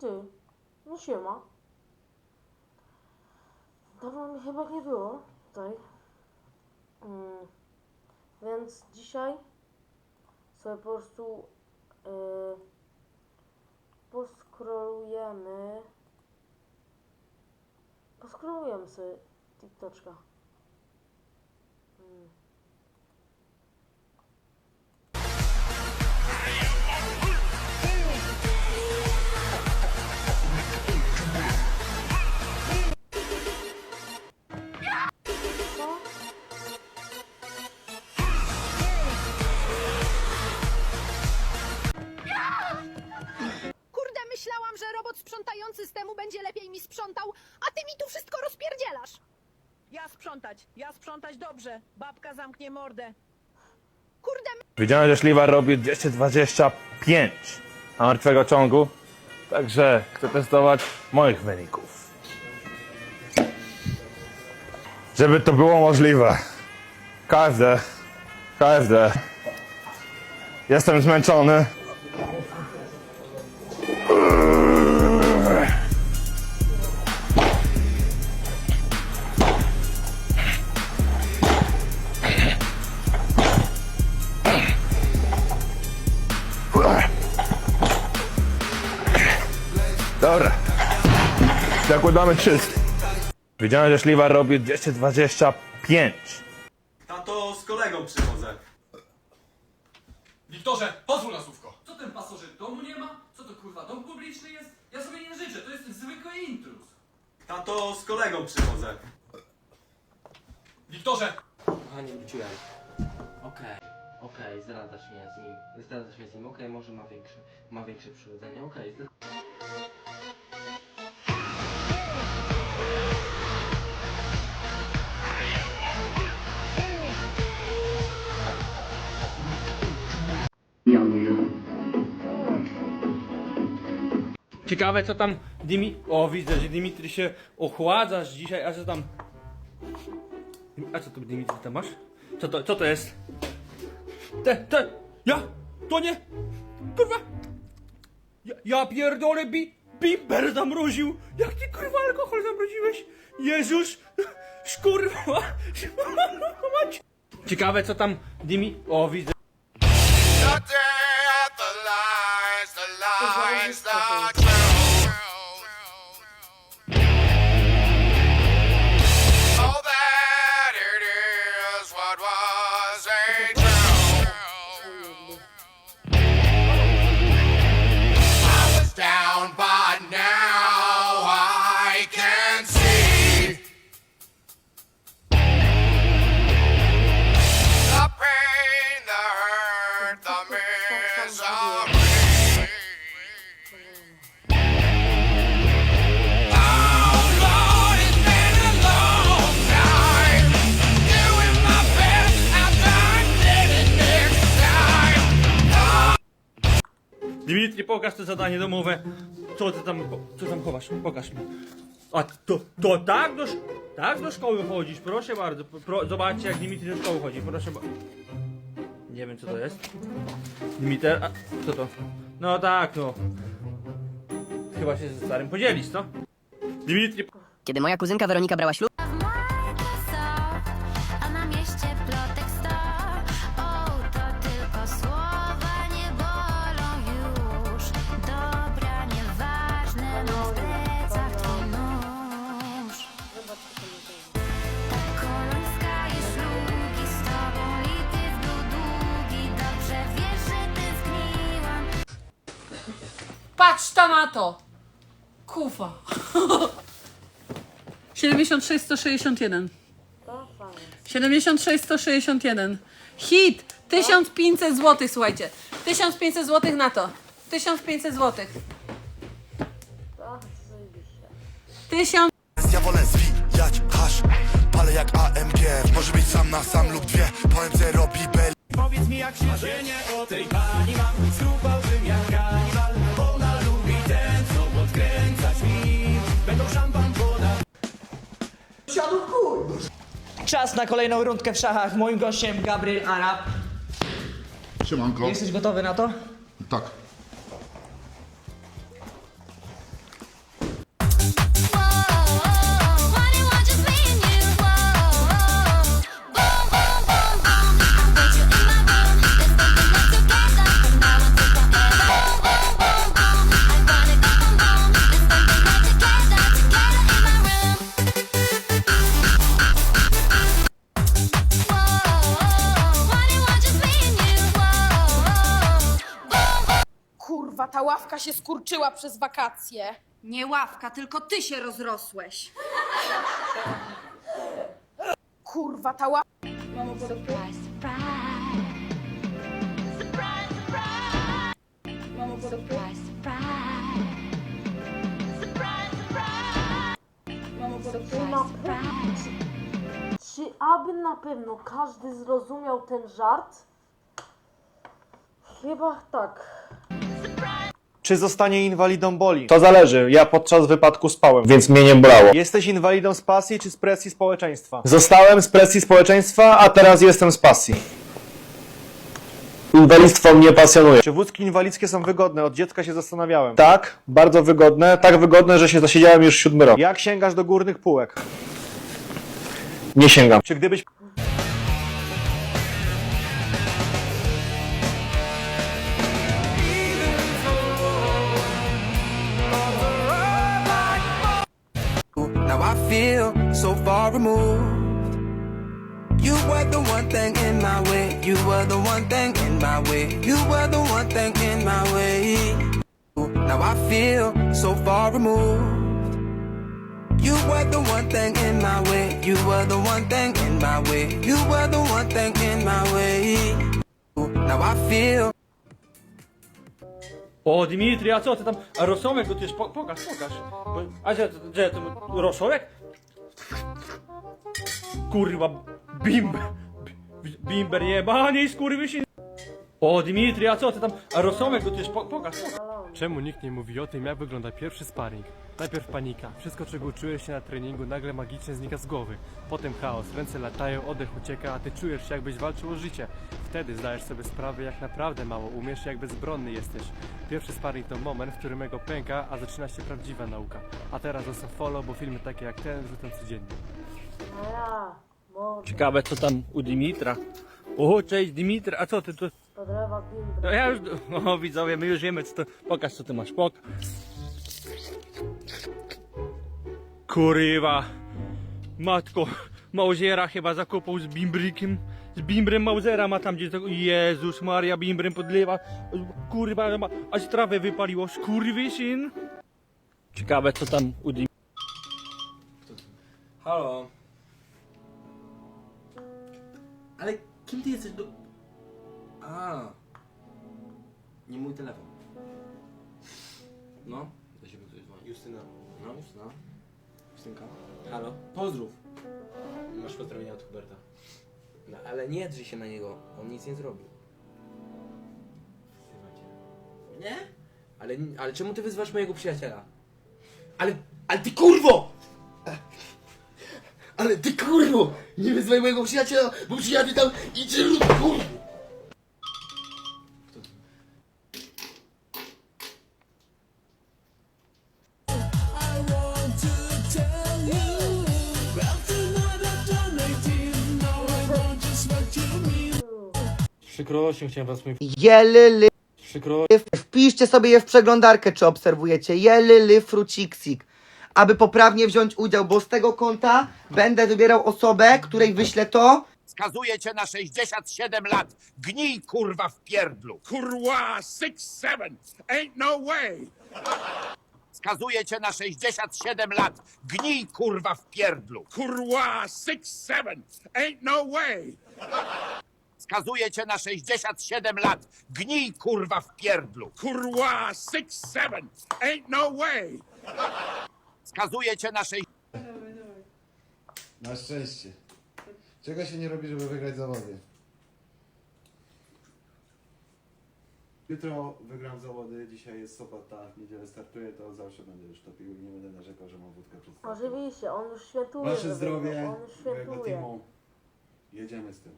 Ty, no siema. Dawno mi chyba nie było tutaj. Mm, więc dzisiaj sobie po prostu yy, poskrolujemy. Poskrolujemy sobie TikToczka. Mm. Sprzątać, ja sprzątać dobrze. Babka zamknie mordę. Kurde, Widziałem, że Śliwar robi 225 na martwego ciągu, także chcę testować moich wyników. Żeby to było możliwe. Każde, każde. Jestem zmęczony. Dobra. Zakładamy czysty. Widziałem, że Śliwar robi 225. Tato, z kolegą przychodzę. Wiktorze, pozwól na słówko. Co ten pasożyt domu nie ma? Co to kurwa, dom publiczny jest? Ja sobie nie życzę, to jest zwykły intruz. Tato, z kolegą przychodzę. Wiktorze, Kochanie, wróciłem. Okej, okej, zdradzasz mnie z nim. Zdradzasz mnie z nim, okej, może ma większe, ma większe przyrodzenie, okej. zdra- Ciekawe co tam Dimi... O, widzę, że Dimitri się ochładzasz dzisiaj, a co tam... A co tu Dimitri tam masz? Co to, co to jest? Te, te, ja? To nie? Kurwa! Ja, ja pierdolę, bi, bimber zamroził! Jak ty kurwa alkohol zamroziłeś? Jezus! Szkurwa! Mać. Ciekawe co tam Dimi... O, widzę. Dimitri, pokaż to zadanie domowe. Co ty tam, co tam chowasz? Pokaż mi. A to, to tak do, tak do szkoły chodzisz, proszę bardzo. Pro, zobaczcie jak Dimitri do szkoły chodzi, proszę bardzo. Nie wiem co to jest. Dimiter, a co to? No tak, no. Chyba się ze starym podzielisz, co? Dimitri, Kiedy moja kuzynka Weronika brała ślub, patrz ta na to. Kufa. 76 161. To fajnie. 76 161. Hit 1500 zł, słuchajcie. 1500 zł na to. 1500 zł. Tak, zajebiście. 1000 Ja wolę zwijać hasz Palę jak AMG Może być sam na sam lub dwie Po MC robi bel Powiedz mi jak się żenię o tej pani mam Czas na kolejną rundkę w szachach. Moim gościem Gabriel Arab. Siemanko Jesteś gotowy na to? Tak ta ławka się skurczyła przez wakacje. Nie ławka, tylko ty się rozrosłeś. Kurwa, ta ławka... Czy pewno, czy, czy aby na pewno każdy zrozumiał ten żart? Chyba tak. Czy zostanie inwalidą boli? To zależy, ja podczas wypadku spałem, więc mnie nie brało. Jesteś inwalidą z pasji czy z presji społeczeństwa? Zostałem z presji społeczeństwa, a teraz jestem z pasji. Inwalidztwo mnie pasjonuje. Czy wózki inwalidzkie są wygodne? Od dziecka się zastanawiałem. Tak, bardzo wygodne, tak wygodne, że się zasiedziałem już siódmy rok. Jak sięgasz do górnych półek? Nie sięgam. Czy gdybyś feel so far removed. You were the one thing in my way. You were the one thing in my way. You were the one thing in my way. Now I feel so far removed. You were the one thing in my way. You were the one thing in my way. You were the one thing in my way. Now I feel O, Dimitri, a co ty tam? A rosołek to też, po, pokaż, pokaż. Bo- A gdzie? Kurwa, bimber, bi- bimber jebany, skurwysyn. O, Dimitri, a co ty tam? A rosołek to też, po, pokaż. Czemu nikt nie mówi o tym, jak wygląda pierwszy sparring? Najpierw panika, wszystko czego uczyłeś się na treningu nagle magicznie znika z głowy. Potem chaos, ręce latają, oddech ucieka, a ty czujesz się jakbyś walczył o życie. Wtedy zdajesz sobie sprawę, jak naprawdę mało umiesz, jak bezbronny jesteś. Pierwszy sparring to moment, w którym ego pęka, a zaczyna się prawdziwa nauka. A teraz zostaw follow, bo filmy takie jak ten wrzucam codziennie. Ciekawe co tam u Dimitra. O, cześć Dimitri, a co ty bimbra. No ja już, o widzowie, my już wiemy co to, pokaż co ty masz, pokaż. Kurwa, matko, Mauzera chyba zakopał z bimbrykiem, z bimbrem Mauzera ma tam gdzie tego, Jezus Maria, bimbrem podlewa, kurwa, ma, aż trawę wypaliło, skurwysyn. Ciekawe co tam u Dim... Halo? Ale kim ty jesteś do... A. Nie mój telefon. No? Do siebie ktoś dzwoni. Justyna. No, Justyna. Justynka. Halo? Pozdrów. Masz pozdrowienia od Huberta. No, ale nie drzyj się na niego. On nic nie zrobił. Nie? Ale, ale czemu ty wyzywasz mojego przyjaciela? Ale, ale ty kurwo! Ale ty kurwo! Nie wyzwaj mojego przyjaciela, bo przyjadę tam i cię rób kurwo! Przykrością chciałem was mówić. Jelly, Przykro... wpiszcie sobie je w przeglądarkę, czy obserwujecie. Jelly, fruciksik. Aby poprawnie wziąć udział, bo z tego konta będę wybierał osobę, której wyślę to. Skazuję cię na 67 lat. Gnij kurwa w pierdlu. Kurwa, 6-7. Ain't no way. Skazuję cię na 67 lat. Gnij kurwa w pierdlu. Kurwa, 6-7. Ain't no way. Skazuję cię na 67 lat. Gnij kurwa w pierdlu. Kurwa, 6-7. Ain't no way. Skazuję cię na 6 Na szczęście. Czego się nie robi, żeby wygrać zawody? Jutro wygram zawody, dzisiaj jest sobota, w niedzielę startuję, to zawsze będę już topił i nie będę narzekał, że mam wódkę startem. Oczywiście, on już świętuje. Wasze zdrowie, On już mojego świętuje. teamu. Jedziemy z tym.